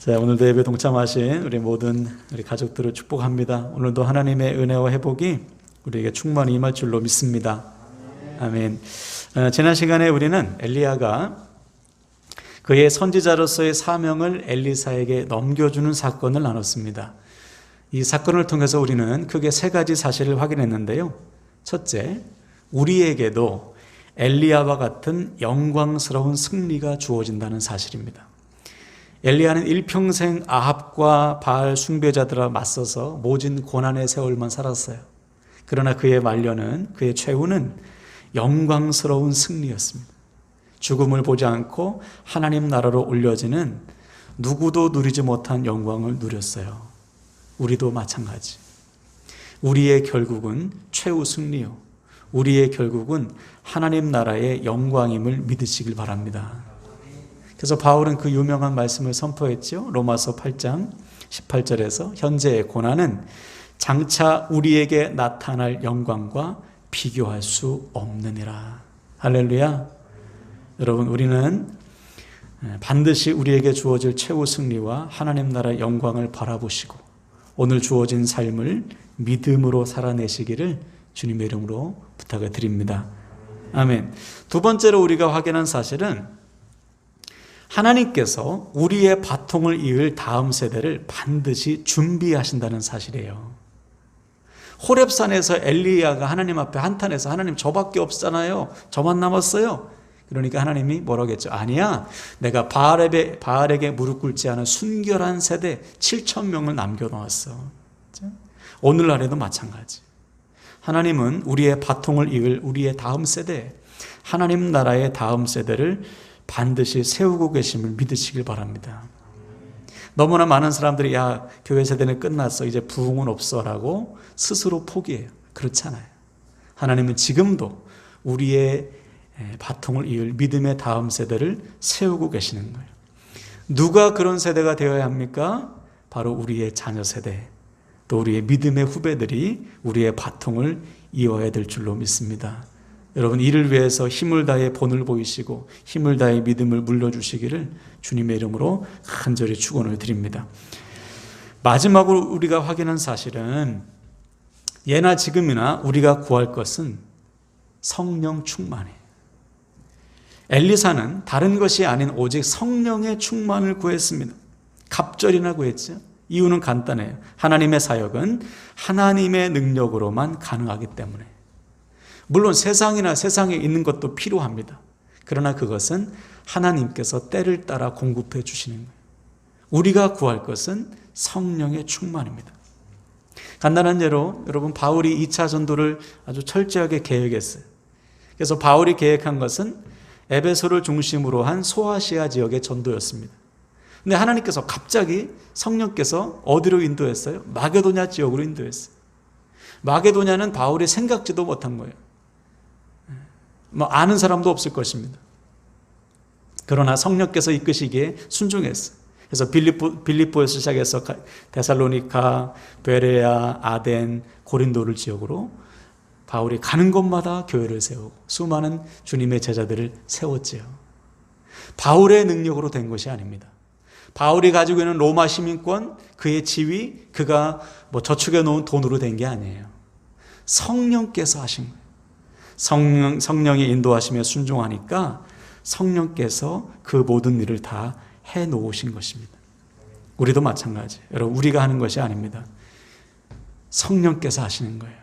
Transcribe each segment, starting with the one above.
자, 오늘도 예배 동참하신 우리 모든 우리 가족들을 축복합니다. 오늘도 하나님의 은혜와 회복이 우리에게 충만히 임할 줄로 믿습니다. 아멘. 어, 지난 시간에 우리는 엘리야가 그의 선지자로서의 사명을 엘리사에게 넘겨주는 사건을 나눴습니다. 이 사건을 통해서 우리는 크게 세 가지 사실을 확인했는데요. 첫째, 우리에게도 엘리야와 같은 영광스러운 승리가 주어진다는 사실입니다. 엘리야는 일평생 아합과 바알 숭배자들과 맞서서 모진 고난의 세월만 살았어요. 그러나 그의 말년은 그의 최후는 영광스러운 승리였습니다. 죽음을 보지 않고 하나님 나라로 올려지는 누구도 누리지 못한 영광을 누렸어요. 우리도 마찬가지. 우리의 결국은 최후 승리요. 우리의 결국은 하나님 나라의 영광임을 믿으시길 바랍니다. 그래서 바울은 그 유명한 말씀을 선포했죠. 로마서 8장 18절에서 현재의 고난은 장차 우리에게 나타날 영광과 비교할 수 없느니라. 할렐루야. 여러분, 우리는 반드시 우리에게 주어질 최후 승리와 하나님 나라 영광을 바라보시고 오늘 주어진 삶을 믿음으로 살아내시기를 주님의 이름으로 부탁을 드립니다. 아멘. 두 번째로 우리가 확인한 사실은 하나님께서 우리의 바통을 이을 다음 세대를 반드시 준비하신다는 사실이에요. 호렙산에서 엘리야가 하나님 앞에 한탄해서 하나님 저밖에 없잖아요. 저만 남았어요. 그러니까 하나님이 뭐라고 했죠? 아니야. 내가 바알에게, 바알에게 무릎 꿇지 않은 순결한 세대 7천 명을 남겨 놓았어. 오늘날에도 마찬가지. 하나님은 우리의 바통을 이을 우리의 다음 세대, 하나님 나라의 다음 세대를 반드시 세우고 계심을 믿으시길 바랍니다. 너무나 많은 사람들이 야 교회 세대는 끝났어 이제 부흥은 없어라고 스스로 포기해요. 그렇잖아요. 하나님은 지금도 우리의 바통을 이을 믿음의 다음 세대를 세우고 계시는 거예요. 누가 그런 세대가 되어야 합니까? 바로 우리의 자녀 세대, 또 우리의 믿음의 후배들이 우리의 바통을 이어야 될 줄로 믿습니다. 여러분 이를 위해서 힘을 다해 본을 보이시고 힘을 다해 믿음을 물려주시기를 주님의 이름으로 간절히 축원을 드립니다. 마지막으로 우리가 확인한 사실은 예나 지금이나 우리가 구할 것은 성령 충만이에요. 엘리사는 다른 것이 아닌 오직 성령의 충만을 구했습니다. 갑절이나 구했죠. 이유는 간단해요. 하나님의 사역은 하나님의 능력으로만 가능하기 때문에. 물론 세상이나 세상에 있는 것도 필요합니다. 그러나 그것은 하나님께서 때를 따라 공급해 주시는 거예요. 우리가 구할 것은 성령의 충만입니다. 간단한 예로 여러분 바울이 2차 전도를 아주 철저하게 계획했어요. 그래서 바울이 계획한 것은 에베소를 중심으로 한 소아시아 지역의 전도였습니다. 근데 하나님께서 갑자기 성령께서 어디로 인도했어요? 마게도냐 지역으로 인도했어요. 마게도냐는 바울이 생각지도 못한 거예요. 뭐 아는 사람도 없을 것입니다. 그러나 성령께서 이끄시기에 순종했어. 그래서 빌립보, 빌립보에서 시작해서 데살로니카, 베레아, 아덴, 고린도를 지역으로 바울이 가는 곳마다 교회를 세우고 수많은 주님의 제자들을 세웠지요. 바울의 능력으로 된 것이 아닙니다. 바울이 가지고 있는 로마 시민권, 그의 지위, 그가 뭐 저축해 놓은 돈으로 된 게 아니에요. 성령께서 하신 거예요. 성령, 성령의 인도하심에 순종하니까 성령께서 그 모든 일을 다 해 놓으신 것입니다. 우리도 마찬가지. 여러분, 우리가 하는 것이 아닙니다. 성령께서 하시는 거예요.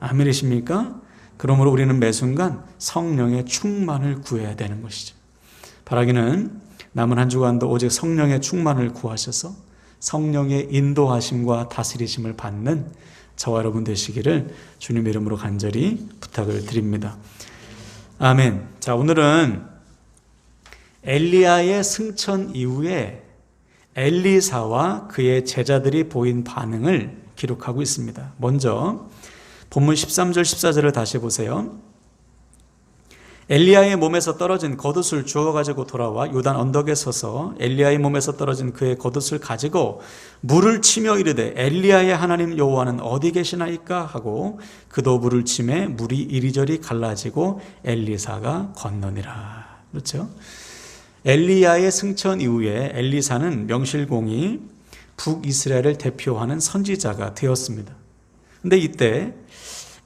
아멘이십니까? 그러므로 우리는 매 순간 성령의 충만을 구해야 되는 것이죠. 바라기는 남은 한 주간도 오직 성령의 충만을 구하셔서 성령의 인도하심과 다스리심을 받는 저와 여러분 되시기를 주님 이름으로 간절히 부탁을 드립니다. 아멘. 자, 오늘은 엘리야의 승천 이후에 엘리사와 그의 제자들이 보인 반응을 기록하고 있습니다. 먼저 본문 13절 14절을 다시 보세요. 엘리야의 몸에서 떨어진 겉옷을 주워 가지고 돌아와 요단 언덕에 서서 엘리야의 몸에서 떨어진 그의 겉옷을 가지고 물을 치며 이르되 엘리야의 하나님 여호와는 어디 계시나이까 하고 그도 물을 치매 물이 이리저리 갈라지고 엘리사가 건너니라. 그렇죠? 엘리야의 승천 이후에 엘리사는 명실공히 북이스라엘을 대표하는 선지자가 되었습니다. 근데 이때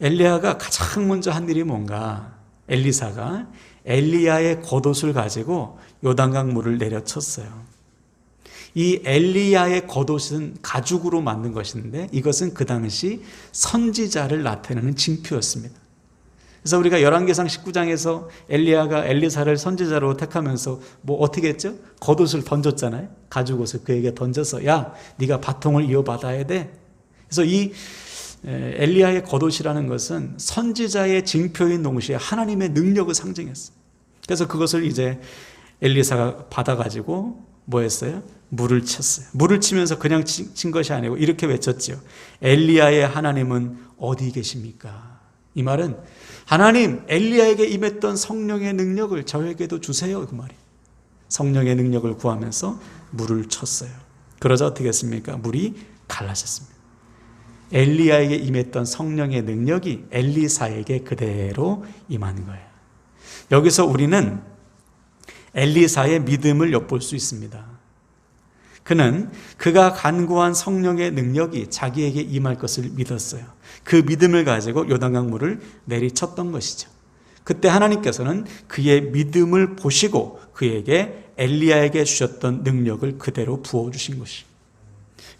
엘리야가 가장 먼저 한 일이 뭔가 엘리사가 엘리야의 겉옷을 가지고 요단강 물을 내려쳤어요. 이 엘리야의 겉옷은 가죽으로 만든 것인데 이것은 그 당시 선지자를 나타내는 징표였습니다. 그래서 우리가 열왕기상 19장에서 엘리야가 엘리사를 선지자로 택하면서 뭐 어떻게 했죠? 겉옷을 던졌잖아요. 가죽 옷을 그에게 던져서 야, 네가 바통을 이어받아야 돼. 그래서 이 엘리야의 겉옷이라는 것은 선지자의 징표인 동시에 하나님의 능력을 상징했어요. 그래서 그것을 이제 엘리사가 받아가지고 뭐 했어요? 물을 쳤어요. 물을 치면서 그냥 친 것이 아니고 이렇게 외쳤지요. 엘리야의 하나님은 어디 계십니까? 이 말은 하나님 엘리야에게 임했던 성령의 능력을 저에게도 주세요 그 말이. 성령의 능력을 구하면서 물을 쳤어요. 그러자 어떻게 했습니까? 물이 갈라졌습니다. 엘리야에게 임했던 성령의 능력이 엘리사에게 그대로 임한 거예요. 여기서 우리는 엘리사의 믿음을 엿볼 수 있습니다. 그는 그가 간구한 성령의 능력이 자기에게 임할 것을 믿었어요. 그 믿음을 가지고 요단강 물을 내리쳤던 것이죠. 그때 하나님께서는 그의 믿음을 보시고 그에게 엘리야에게 주셨던 능력을 그대로 부어 주신 것이.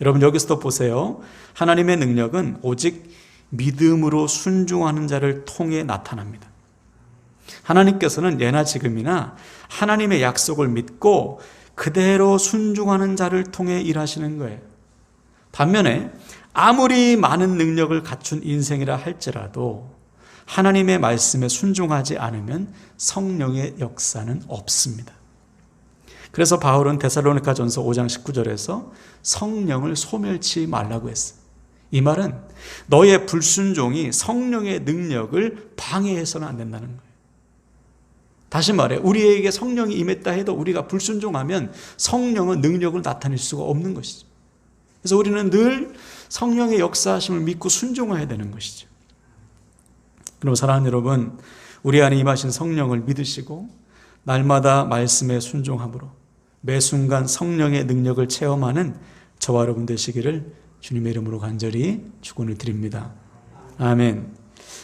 여러분 여기서도 보세요. 하나님의 능력은 오직 믿음으로 순종하는 자를 통해 나타납니다. 하나님께서는 예나 지금이나 하나님의 약속을 믿고 그대로 순종하는 자를 통해 일하시는 거예요. 반면에 아무리 많은 능력을 갖춘 인생이라 할지라도 하나님의 말씀에 순종하지 않으면 성령의 역사는 없습니다. 그래서 바울은 데살로니가 전서 5장 19절에서 성령을 소멸치 말라고 했어요. 이 말은 너의 불순종이 성령의 능력을 방해해서는 안 된다는 거예요. 다시 말해, 우리에게 성령이 임했다 해도 우리가 불순종하면 성령은 능력을 나타낼 수가 없는 것이죠. 그래서 우리는 늘 성령의 역사하심을 믿고 순종해야 되는 것이죠. 그럼 사랑하는 여러분, 우리 안에 임하신 성령을 믿으시고 날마다 말씀에 순종함으로 매 순간 성령의 능력을 체험하는 저와 여러분 되시기를 주님의 이름으로 간절히 축원을 드립니다. 아멘.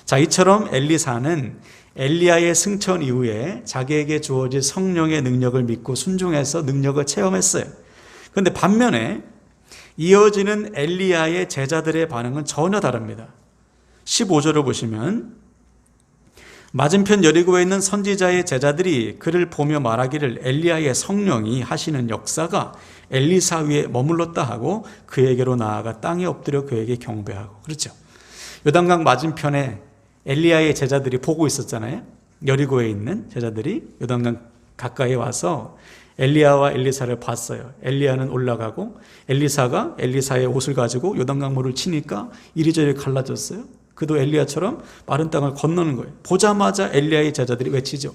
자, 이처럼 엘리사는 엘리야의 승천 이후에 자기에게 주어진 성령의 능력을 믿고 순종해서 능력을 체험했어요. 그런데 반면에 이어지는 엘리야의 제자들의 반응은 전혀 다릅니다. 15절을 보시면 맞은편 여리고에 있는 선지자의 제자들이 그를 보며 말하기를 엘리야의 성령이 하시는 역사가 엘리사 위에 머물렀다 하고 그에게로 나아가 땅에 엎드려 그에게 경배하고 그렇죠. 요단강 맞은편에 엘리야의 제자들이 보고 있었잖아요. 여리고에 있는 제자들이 요단강 가까이 와서 엘리야와 엘리사를 봤어요. 엘리야는 올라가고 엘리사가 엘리사의 옷을 가지고 요단강 물을 치니까 이리저리 갈라졌어요. 그도 엘리야처럼 마른 땅을 건너는 거예요. 보자마자 엘리야의 제자들이 외치죠.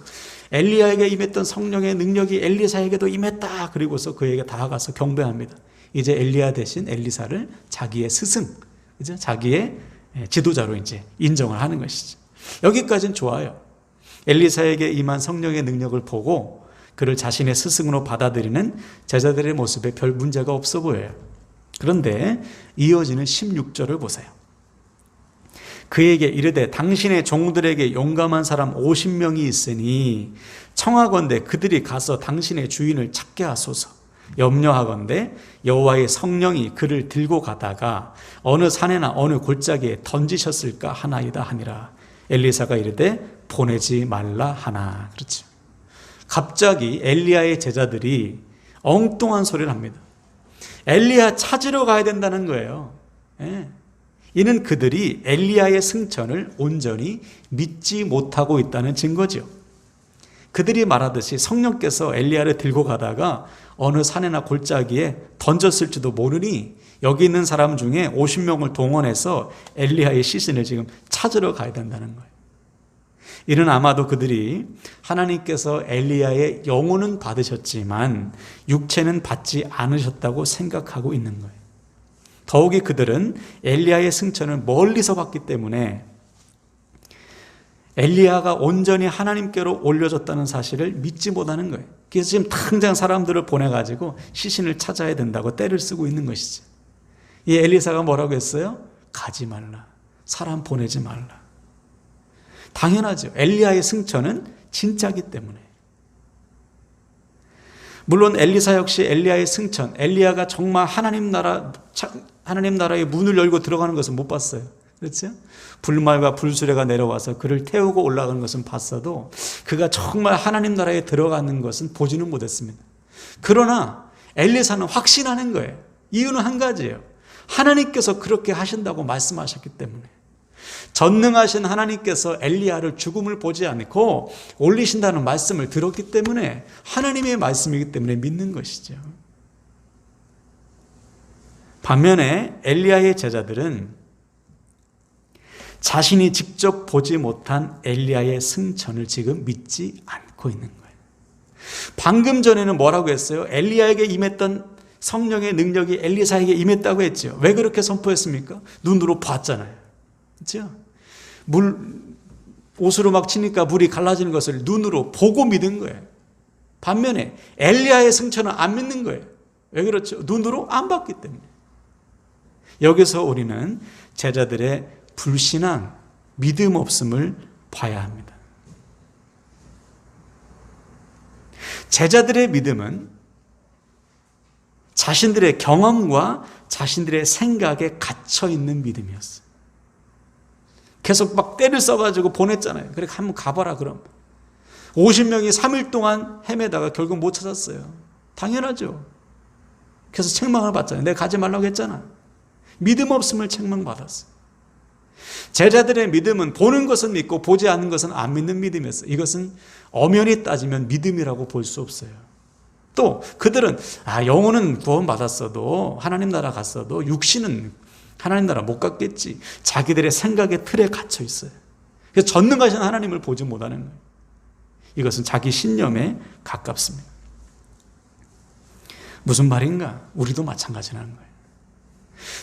엘리야에게 임했던 성령의 능력이 엘리사에게도 임했다. 그리고서 그에게 다가가서 경배합니다. 이제 엘리야 대신 엘리사를 자기의 스승, 이제 자기의 지도자로 이제 인정을 하는 것이죠. 여기까지는 좋아요. 엘리사에게 임한 성령의 능력을 보고 그를 자신의 스승으로 받아들이는 제자들의 모습에 별 문제가 없어 보여요. 그런데 이어지는 16절을 보세요. 그에게 이르되 당신의 종들에게 용감한 사람 50명이 있으니 청하건대 그들이 가서 당신의 주인을 찾게 하소서. 염려하건대 여호와의 성령이 그를 들고 가다가 어느 산에나 어느 골짜기에 던지셨을까 하나이다 하니라. 엘리사가 이르되 보내지 말라 하나. 그렇죠. 갑자기 엘리야의 제자들이 엉뚱한 소리를 합니다. 엘리야 찾으러 가야 된다는 거예요. 예. 이는 그들이 엘리야의 승천을 온전히 믿지 못하고 있다는 증거죠. 그들이 말하듯이 성령께서 엘리야를 들고 가다가 어느 산이나 골짜기에 던졌을지도 모르니 여기 있는 사람 중에 50명을 동원해서 엘리야의 시신을 지금 찾으러 가야 된다는 거예요. 이는 아마도 그들이 하나님께서 엘리야의 영혼은 받으셨지만 육체는 받지 않으셨다고 생각하고 있는 거예요. 더욱이 그들은 엘리야의 승천을 멀리서 봤기 때문에 엘리야가 온전히 하나님께로 올려졌다는 사실을 믿지 못하는 거예요. 그래서 지금 당장 사람들을 보내가지고 시신을 찾아야 된다고 때를 쓰고 있는 것이지. 이 엘리사가 뭐라고 했어요? 가지 말라. 사람 보내지 말라. 당연하죠. 엘리야의 승천은 진짜기 때문에. 물론 엘리사 역시 엘리야의 승천, 엘리야가 정말 하나님 나라 하나님 나라의 문을 열고 들어가는 것은 못 봤어요. 그렇죠? 불말과 불수레가 내려와서 그를 태우고 올라가는 것은 봤어도 그가 정말 하나님 나라에 들어가는 것은 보지는 못했습니다. 그러나 엘리사는 확신하는 거예요. 이유는 한 가지예요. 하나님께서 그렇게 하신다고 말씀하셨기 때문에. 전능하신 하나님께서 엘리야를 죽음을 보지 않고 올리신다는 말씀을 들었기 때문에 하나님의 말씀이기 때문에 믿는 것이죠. 반면에 엘리야의 제자들은 자신이 직접 보지 못한 엘리야의 승천을 지금 믿지 않고 있는 거예요. 방금 전에는 뭐라고 했어요? 엘리야에게 임했던 성령의 능력이 엘리사에게 임했다고 했죠. 왜 그렇게 선포했습니까? 눈으로 봤잖아요. 그렇죠? 물 옷으로 막 치니까 물이 갈라지는 것을 눈으로 보고 믿은 거예요. 반면에 엘리야의 승천은 안 믿는 거예요. 왜 그렇죠? 눈으로 안 봤기 때문에. 여기서 우리는 제자들의 불신앙, 믿음 없음을 봐야 합니다. 제자들의 믿음은 자신들의 경험과 자신들의 생각에 갇혀 있는 믿음이었어요. 계속 막 때를 써가지고 보냈잖아요. 그래, 한번 가봐라, 그럼. 50명이 3일 동안 헤매다가 결국 못 찾았어요. 당연하죠. 그래서 책망을 받잖아요. 내가 가지 말라고 했잖아. 믿음 없음을 책망받았어요. 제자들의 믿음은 보는 것은 믿고 보지 않는 것은 안 믿는 믿음이었어요. 이것은 엄연히 따지면 믿음이라고 볼 수 없어요. 또 그들은 아 영혼은 구원받았어도 하나님 나라 갔어도 육신은 하나님 나라 못 갔겠지. 자기들의 생각의 틀에 갇혀 있어요. 그래서 전능하신 하나님을 보지 못하는 거예요. 이것은 자기 신념에 가깝습니다. 무슨 말인가? 우리도 마찬가지라는 거예요.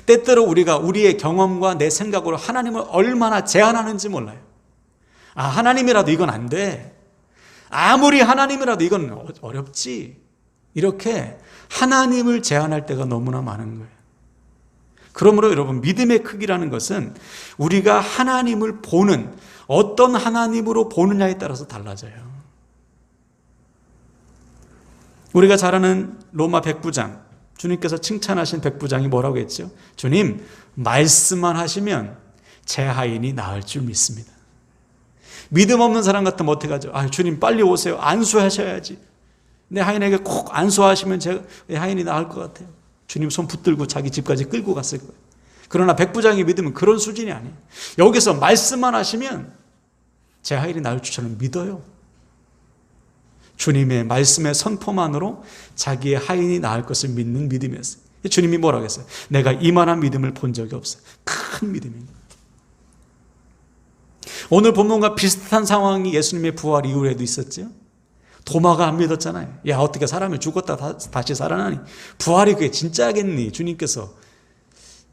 때때로 우리가 우리의 경험과 내 생각으로 하나님을 얼마나 제한하는지 몰라요. 아, 하나님이라도 이건 안 돼. 아무리 하나님이라도 이건 어렵지. 이렇게 하나님을 제한할 때가 너무나 많은 거예요. 그러므로 여러분, 믿음의 크기라는 것은 우리가 하나님을 보는 어떤 하나님으로 보느냐에 따라서 달라져요. 우리가 잘 아는 로마 백부장, 주님께서 칭찬하신 백부장이 뭐라고 했죠? 주님, 말씀만 하시면 제 하인이 나을 줄 믿습니다. 믿음 없는 사람 같으면 어떻게 하죠? 아, 주님 빨리 오세요. 안수하셔야지. 내 하인에게 꼭 안수하시면 제 하인이 나을 것 같아요. 주님 손 붙들고 자기 집까지 끌고 갔을 거예요. 그러나 백부장의 믿음은 그런 수준이 아니에요. 여기서 말씀만 하시면 제 하인이 나을 줄처럼 믿어요. 주님의 말씀의 선포만으로 자기의 하인이 나을 것을 믿는 믿음이었어요. 주님이 뭐라고 했어요? 내가 이만한 믿음을 본 적이 없어요. 큰 믿음입니다. 오늘 본문과 비슷한 상황이 예수님의 부활 이후에도 있었죠. 도마가 안 믿었잖아요. 야, 어떻게 사람이 죽었다 다시 살아나니? 부활이 그게 진짜겠니? 주님께서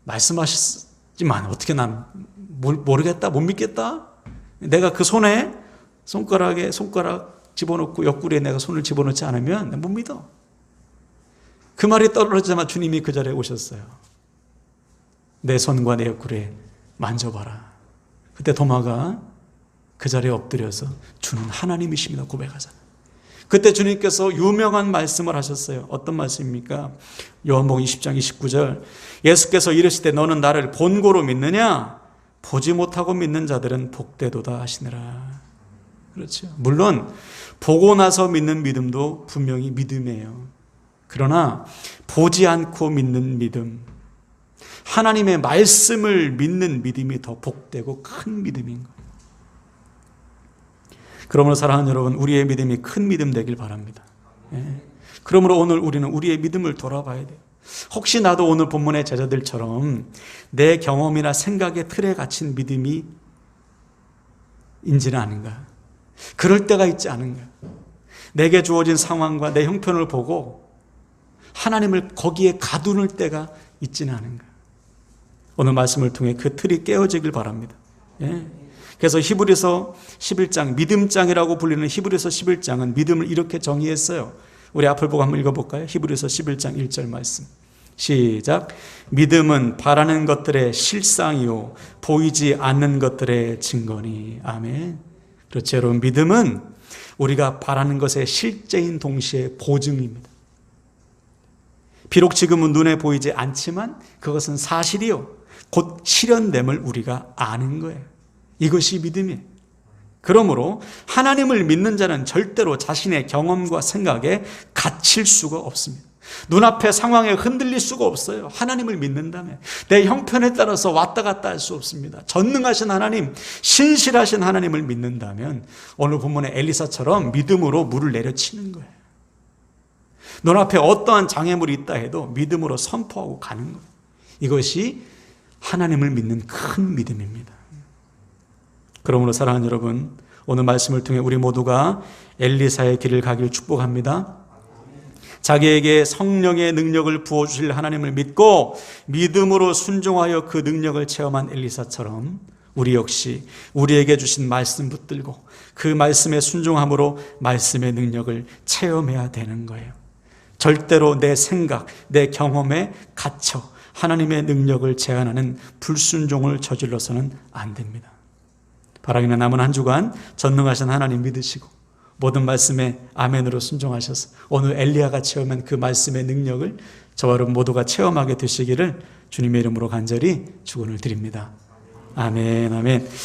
말씀하셨지만 어떻게 난 모르겠다, 못 믿겠다? 내가 그 손에 손가락에 손가락 집어넣고 옆구리에 내가 손을 집어넣지 않으면 못 믿어. 그 말이 떨어지자마자 주님이 그 자리에 오셨어요. 내 손과 내 옆구리에 만져봐라. 그때 도마가 그 자리에 엎드려서 주는 하나님이십니다 고백하잖아요. 그때 주님께서 유명한 말씀을 하셨어요. 어떤 말씀입니까? 요한복음 20장 29절. 예수께서 이르시되 너는 나를 본고로 믿느냐? 보지 못하고 믿는 자들은 복되도다 하시느라. 그렇죠. 물론 보고 나서 믿는 믿음도 분명히 믿음이에요. 그러나 보지 않고 믿는 믿음, 하나님의 말씀을 믿는 믿음이 더 복되고 큰 믿음인 거예요. 그러므로 사랑하는 여러분, 우리의 믿음이 큰 믿음 되길 바랍니다. 예. 그러므로 오늘 우리는 우리의 믿음을 돌아봐야 돼요. 혹시 나도 오늘 본문의 제자들처럼 내 경험이나 생각의 틀에 갇힌 믿음이 인지는 아닌가? 그럴 때가 있지 않은가? 내게 주어진 상황과 내 형편을 보고 하나님을 거기에 가두는 때가 있지는 않은가? 오늘 말씀을 통해 그 틀이 깨어지길 바랍니다. 예. 그래서 히브리서 11장, 믿음장이라고 불리는 히브리서 11장은 믿음을 이렇게 정의했어요. 우리 앞을 보고 한번 읽어볼까요? 히브리서 11장 1절 말씀. 시작. 믿음은 바라는 것들의 실상이요. 보이지 않는 것들의 증거니. 아멘. 여러분, 믿음은 우리가 바라는 것의 실제인 동시에 보증입니다. 비록 지금은 눈에 보이지 않지만 그것은 사실이요. 곧 실현됨을 우리가 아는 거예요. 이것이 믿음이에요. 그러므로 하나님을 믿는 자는 절대로 자신의 경험과 생각에 갇힐 수가 없습니다. 눈앞의 상황에 흔들릴 수가 없어요. 하나님을 믿는다면. 내 형편에 따라서 왔다 갔다 할 수 없습니다. 전능하신 하나님, 신실하신 하나님을 믿는다면 오늘 본문의 엘리사처럼 믿음으로 물을 내려치는 거예요. 눈앞에 어떠한 장애물이 있다 해도 믿음으로 선포하고 가는 거예요. 이것이 하나님을 믿는 큰 믿음입니다. 그러므로 사랑하는 여러분, 오늘 말씀을 통해 우리 모두가 엘리사의 길을 가길 축복합니다. 자기에게 성령의 능력을 부어주실 하나님을 믿고 믿음으로 순종하여 그 능력을 체험한 엘리사처럼 우리 역시 우리에게 주신 말씀 붙들고 그 말씀에 순종함으로 말씀의 능력을 체험해야 되는 거예요. 절대로 내 생각, 내 경험에 갇혀 하나님의 능력을 제한하는 불순종을 저질러서는 안 됩니다. 바라기나 남은 한 주간 전능하신 하나님 믿으시고 모든 말씀에 아멘으로 순종하셔서 오늘 엘리야가 체험한 그 말씀의 능력을 저와 여러분 모두가 체험하게 되시기를 주님의 이름으로 간절히 축원을 드립니다. 아멘 아멘.